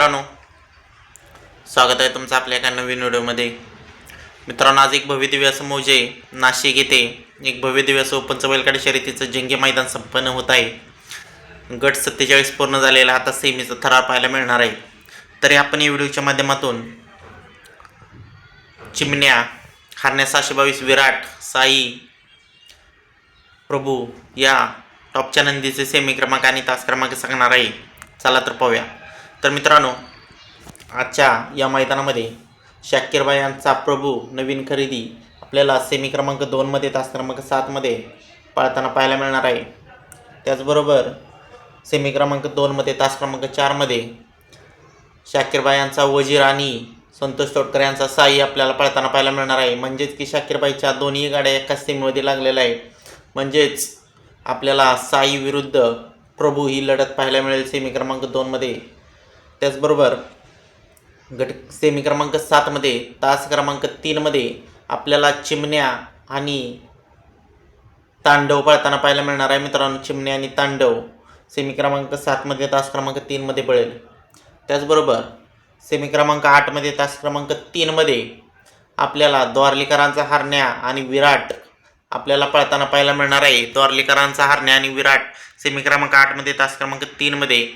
मित्रांनो स्वागत आहे तुमचं आपल्या एका नवीन व्हिडिओमध्ये. मित्रांनो आज एक भव्यदिव्य असं मोजे नाशिक येथे एक भव्यदिव्य असं ओपनचं बैलगाडी शर्यतीचं जंगी मैदान संपन्न होत आहे. गट सत्तेचाळीस पूर्ण झालेला आता सेमीचा थरार पाहायला मिळणार आहे. तरी आपण या व्हिडिओच्या माध्यमातून चिमण्या हारण्या सहाशे बावीस विराट साई प्रभू या टॉपच्या नंदीचे सेमी क्रमांक आणि तास क्रमांक सांगणार आहे. चला तर पाहूया. तर मित्रांनो आजच्या या मैदानामध्ये शाकीरबाई यांचा प्रभू नवीन खरेदी आपल्याला सेमी क्रमांक दोनमध्ये तास क्रमांक सातमध्ये पाळताना पाहायला मिळणार आहे. त्याचबरोबर सेमी क्रमांक दोनमध्ये तास क्रमांक चारमध्ये शाकीरबाई यांचा वजीर आणि संतोष तोडकर यांचा साई आपल्याला पळताना पाहायला मिळणार आहे. म्हणजेच की शाकीरबाईच्या दोन्ही गाड्या एकाच सेमीमध्ये लागलेल्या आहेत. म्हणजेच आपल्याला साई विरुद्ध प्रभू ही लढत पाहायला मिळेल सेमी क्रमांक दोनमध्ये त्याचबरोबर गट सेमी क्रमांक सातमध्ये तास क्रमांक तीनमध्ये आपल्याला चिमण्या आणि तांडव पळताना पाहायला मिळणार आहे. मित्रांनो चिमण्या आणि तांडव सेमी क्रमांक सातमध्ये तास क्रमांक तीनमध्ये पळेल. त्याचबरोबर सेमी क्रमांक आठमध्ये तास क्रमांक तीनमध्ये आपल्याला द्वारलीकरांचा हरण्या आणि विराट आपल्याला पळताना पाहायला मिळणार आहे. द्वारलीकरांचा हरण्या आणि विराट सेमी क्रमांक आठमध्ये तास क्रमांक तीनमध्ये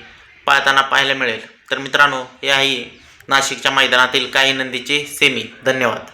पाळताना पाहायला मिळेल. तर मित्रांनो हे आहे नाशिकच्या मैदानातील काही नंदीचे सेमी धन्यवाद.